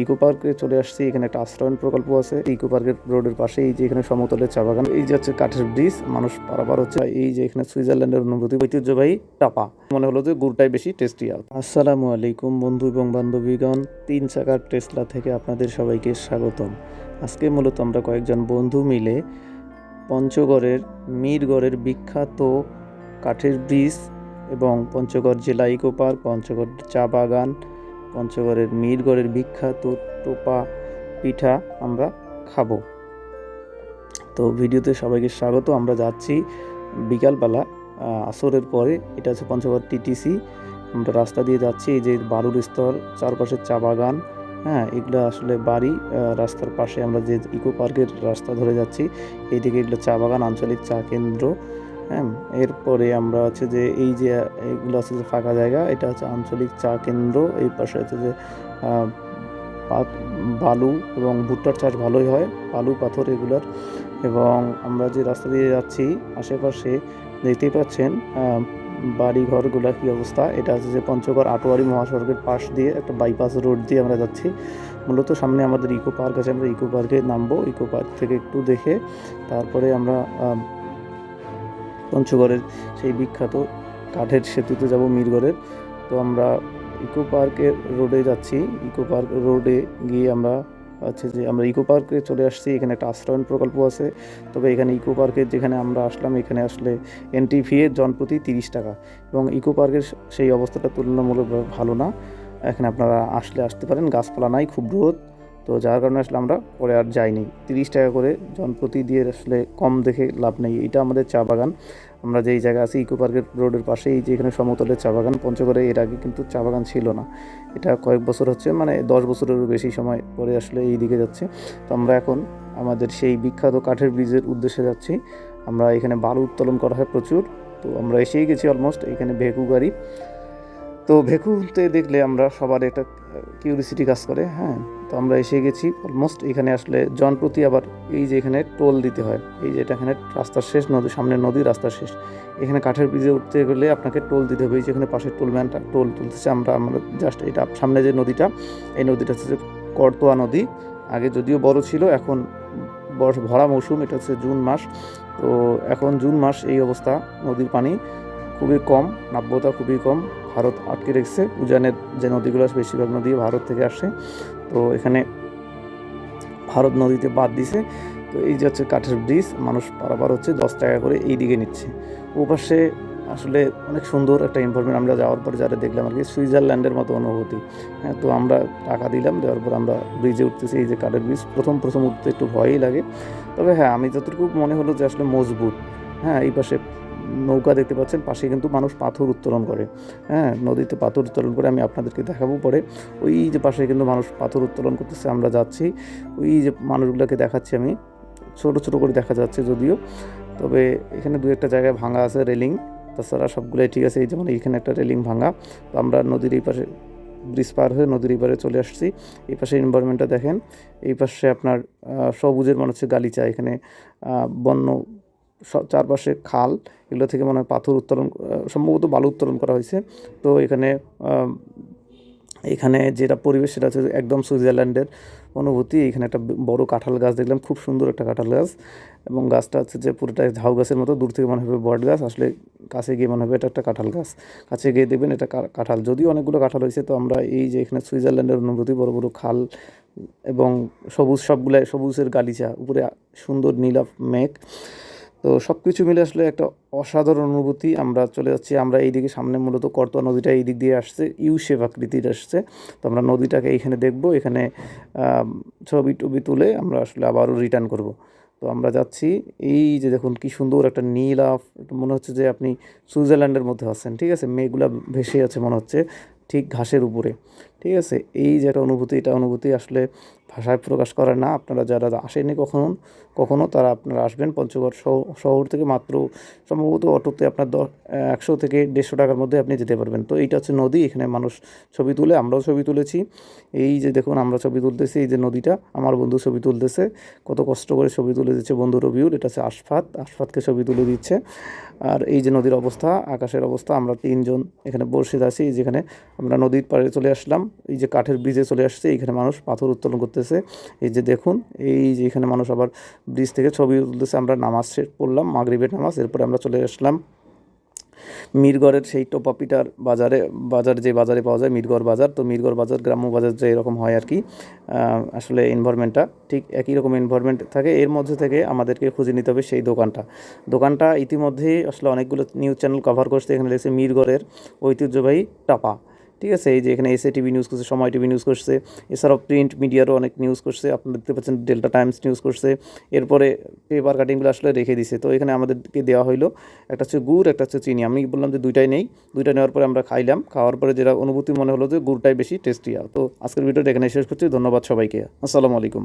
Eco পার্কে চলে আসছি, এখানে একটা আশ্রয়ন প্রকল্প আছে। ইকো পার্কের রোডের পাশে এই যে এখানে সমতলের চা বাগান, এই যে হচ্ছে কাঠের ব্রিজ, মানুষ পারাপার হচ্ছে। এই যে এখানে সুইজারল্যান্ডের অনুভূতি, ঐতিহ্যবাহী টাপা। মনে হলো যে গুড়টাই বেশি টেস্টি আর। আসসালামু আলাইকুম বন্ধু এবং বান্ধবীগণ, তিন চাকার টেসলা থেকে আপনাদের সবাইকে স্বাগতম। আজকে মূলত আমরা কয়েকজন বন্ধু মিলে পঞ্চগড়ের, মিরগড়ের বিখ্যাত কাঠের ব্রিজ এবং পঞ্চগড় জেলা ইকো পার্ক, পঞ্চগড় চা বাগান পঞ্চগড়ের মিরগড়ের বিখ্যাত টোপা পিঠা আমরা খাব। তো ভিডিওতে সবাইকে স্বাগত, আমরা যাচ্ছি বিকালবেলা আসরের পরে, এটা হচ্ছে পঞ্চগড় টিটিসি। আমরা রাস্তা দিয়ে যাচ্ছি, এই যে বালুর স্তর, চারপাশে চা বাগান হ্যাঁ এগুলো আসলে বাড়ি রাস্তার পাশে আমরা যে ইকো পার্কের রাস্তা ধরে যাচ্ছি, এইদিকে এগুলো চা বাগান, আঞ্চলিক চা কেন্দ্র। হ্যাঁ এরপরে আমরা হচ্ছে যে এই যে এইগুলো আছে যে ফাঁকা জায়গা, এটা হচ্ছে আঞ্চলিক চা কেন্দ্র, এই পাশে হচ্ছে যে বালু এবং ভুট্টার চাষ ভালোই হয়, বালু, পাথর এগুলার। এবং আমরা যে রাস্তা দিয়ে যাচ্ছি, আশেপাশে দেখতেই পাচ্ছেন বাড়ি ঘরগুলা কি অবস্থা? এটা হচ্ছে যে পঞ্চগড় আটোয়ারি মহাসড়কের পাশ দিয়ে একটা বাইপাস রোড দিয়ে আমরা যাচ্ছি। মূলত সামনে আমাদের ইকো পার্ক আছে, আমরা ইকো পার্কে নামবো। ইকো পার্ক থেকে একটু দেখে, তারপরে আমরা পঞ্চগড়ের সেই বিখ্যাত কাঠের সেতুতে যাব মিরগড়ের। তো আমরা ইকো পার্কের রোডে যাচ্ছি। ইকো পার্ক রোডে গিয়ে আমরা হচ্ছে যে আমরা ইকো পার্কে চলে আসছি। এখানে একটা আশ্রয়ন প্রকল্প আছে। তবে এখানে ইকো পার্কের যেখানে আমরা আসলাম, এখানে আসলে এন্ট্রি ফি এর জনপ্রতি তিরিশ টাকা। এবং ইকো পার্কের সেই অবস্থাটা তুলনামূলকভাবে ভালো না। এখানে আপনারা আসলে আসতে পারেন। গাছপালা নাই, খুব রোদ। তো যার কারণে আসলে আমরা পরে আর যাইনি। তিরিশ টাকা করে জনপ্রতি দিয়ে আসলে কম দেখে লাভ নেই। এটা আমাদের চা বাগান। আমরা যেই জায়গা আছি, ইকো পার্কের রোডের পাশেই এই যে এখানে সমতলের চা বাগান, পঞ্চগড়ে এর আগে কিন্তু চা বাগান ছিল না। এটা কয়েক বছর হচ্ছে মানে দশ বছরেরও বেশি সময় পরে আসলে এই দিকে যাচ্ছে। তো আমরা এখন আমাদের সেই বিখ্যাত কাঠের ব্রিজের উদ্দেশ্যে যাচ্ছি। আমরা এখানে বালু উত্তোলন করা হয় প্রচুর। তো আমরা এসেই গেছি অলমোস্ট এখানে ভেকু গাড়ি। তো ভেকুতে দেখলে আমরা সবার একটা কিউরিসিটি কাজ করে হ্যাঁ? তো আমরা এসে গেছি অলমোস্ট এখানে আসলে জনপ্রতি আবার এই যে এখানে টোল দিতে হয়, এই যে এটা এখানে রাস্তার শেষ নদী, সামনে নদী, রাস্তার শেষ। এখানে কাঠের ব্রিজে উঠতে গেলে আপনাকে টোল দিতে হবে, এই যেখানে পাশের টোলম্যানটা টোল তুলতেছে আমরা আমরা জাস্ট এটা সামনে যে নদীটা, এই নদীটা হচ্ছে করতোয়া নদী, আগে যদিও বড় ছিল, এখন বর্ষ ভরা মৌসুম, এটা হচ্ছে জুন মাস। তো এখন জুন মাস, এই অবস্থা, নদীর পানি খুবই কম, নাব্যতা খুবই কম। ভারত আটকে রেখেছে। উজানের যে নদীগুলো আছে, বেশিরভাগ নদী ভারত থেকে আসে। তো এখানে ভারত নদীতে বাদ দিছে। তো এই যে হচ্ছে কাঠের ব্রিজ, মানুষ পারাপার হচ্ছে, দশ টাকা করে এই দিকে নিচ্ছে। ওপাশে আসলে অনেক সুন্দর একটা এনভারনমেন্ট আমরা যাওয়ার পর যারা দেখলাম আর কি, সুইজারল্যান্ডের মতো অনুভূতি। হ্যাঁ তো আমরা টাকা দিলাম, দেওয়ার পর আমরা ব্রিজে উঠতেছি, এই যে কাঠের ব্রিজ। প্রথম প্রথম উঠতে একটু ভয়ই লাগে। তবে হ্যাঁ আমি যতটুকু মনে হলো যে আসলে মজবুত। হ্যাঁ এই পাশে নৌকা দেখতে পাচ্ছেন পাশে কিন্তু মানুষ পাথর উত্তোলন করে। হ্যাঁ নদীতে পাথর উত্তোলন করে, আমি আপনাদেরকে দেখাবো পরে। ওই যে পাশে কিন্তু মানুষ পাথর উত্তোলন করতেছে, আমরা যাচ্ছি। ওই যে মানুষগুলোকে দেখাচ্ছি আমি, ছোট ছোট করে দেখা যাচ্ছে যদিও। তবে এখানে দু একটা জায়গায় ভাঙা আছে রেলিং, তাছাড়া সবগুলোই ঠিক আছে, এই যেমন এইখানে একটা রেলিং ভাঙা। তো আমরা নদীর এই পাশে, ব্রিজ পার হয়ে নদীর এই পারে চলে আসছি। এই পাশে এনভায়রনমেন্টটা দেখেন, এই পাশে আপনার সবুজের মনে হচ্ছে গালিচা, এখানে বন্য চারপাশে খাল, এগুলো থেকে মনে পাথর উত্তোলন সম্ভবত বালু উত্তোলন করা হয়েছে। তো এখানে এখানে যেটা পরিবেশ সেটা হচ্ছে একদম সুইজারল্যান্ডের অনুভূতি। এখানে একটা বড় কাঁঠাল গাছ দেখলাম, খুব সুন্দর একটা কাঁঠাল গাছ। এবং গাছটা হচ্ছে যে পুরোটাই ঝাউ গাছের মতো, দূর থেকে মনে হবে বট গাছ। আসলে কাছে গিয়ে মনে হবে এটা একটা কাঁঠাল গাছ। কাছে গিয়ে দেখবেন এটা কাঁঠাল। যদিও অনেকগুলো কাঁঠাল হয়েছে, তো আমরা এই যে এখানে সুইজারল্যান্ডের অনুভূতি, বড় বড় খাল এবং সবুজ সবগুলো সবুজের গালিচা, উপরে সুন্দর নীলা মেঘ। তো সব কিছু মিলে আসলে একটা অসাধারণ অনুভূতি। আমরা চলে যাচ্ছি, আমরা এইদিকে সামনে মূলত করতোয়া নদীটা এই দিক দিয়ে আসছে ইউ শেপ আকৃতির আসছে। তো আমরা নদীটাকে এইখানে দেখব, এখানে ছবি টবি তুলে আমরা আসলে আবারও রিটার্ন করব। তো আমরা যাচ্ছি, এই যে দেখুন কি সুন্দর একটা নীল আফ মনে হচ্ছে যে আপনি সুইজারল্যান্ডের মধ্যে আছেন, ঠিক আছে? মেঘগুলা ভেসে আছে মনে হচ্ছে, ঠিক ঘাসের উপরে। ঠিক আছে? এই যে একটা অনুভূতি, এটা অনুভূতি আসলে ভাষায় প্রকাশ করে না। আপনারা যারা আসেনি কখনো কখনো তারা আপনারা আসবেন। পঞ্চগড় শহ- শহর থেকে মাত্র সম্ভবত অটোতে আপনার দশ, একশো থেকে দেড়শো টাকার মধ্যে আপনি যেতে পারবেন। তো এইটা হচ্ছে নদী, এখানে মানুষ ছবি তুলে, আমরাও ছবি তুলেছি। এই যে দেখুন, আমরা ছবি তুলতেছি, এই যে নদীটা, আমার বন্ধু ছবি তুলতেছে। কত কষ্ট করে ছবি তুলে দিচ্ছে বন্ধু রবিউল, এটা হচ্ছে আশফাত। আশফাতকে ছবি তুলে দিচ্ছে। আর এই যে নদীর অবস্থা, আকাশের অবস্থা, আমরা তিনজন এখানে বসে আছি, যেখানে আমরা নদীর পাড়ে চলে আসলাম। এই যে কাঠের ব্রিজে চলে আসছে, এইখানে মানুষ পাথর উত্তোলন করতেছে। এই যে দেখুন, এই যে এখানে মানুষ আবার ব্রিজ থেকে ছবি তুলতেছে, আমরা নামাজ পড়লাম, মাগরিবের নামাজ, এরপরে আমরা চলে আসলাম মিরগড়ের সেই টোপা পিঠার বাজারে, বাজার যে বাজারে পাওয়া যায়, মিরগড় বাজার। তো মিরগড় বাজার, গ্রাম্য বাজার যে এরকম হয় আর কি আসলে এনভায়রনমেন্টটা ঠিক একই রকম এনভায়রনমেন্ট থাকে। এর মধ্যে থেকে আমাদেরকে খুঁজে নিতে হবে সেই দোকানটা। দোকানটা ইতিমধ্যেই আসলে অনেকগুলো নিউজ চ্যানেল কভার করছে। এখানে লেগেছে মিরগড়ের ঐতিহ্যবাহী টাপা। ঠিক আছে? এই যে এখানে এসএ টিভি নিউজ করছে, সময় টিভি নিউজ করছে, এছাড়াও প্রিন্ট মিডিয়ারও অনেক নিউজ করছে, আপনারা দেখতে পাচ্ছেন ডেল্টা টাইমস নিউজ করছে, এরপরে পেপার কাটিংগুলো আসলে রেখে দিছে। তো এখানে আমাদেরকে দেওয়া হলো একটা হচ্ছে গুড়, একটা হচ্ছে চিনি। আমি বললাম যে দুইটাই নেই, দুইটা নেওয়ার পরে আমরা খাইলাম, খাওয়ার পরে যেটা অনুভূতি মনে হলো যে গুড়টাই বেশি টেস্টি। আর তো আজকের ভিডিওটা এখানে শেষ করছি, ধন্যবাদ সবাইকে। আসসালামু আলাইকুম।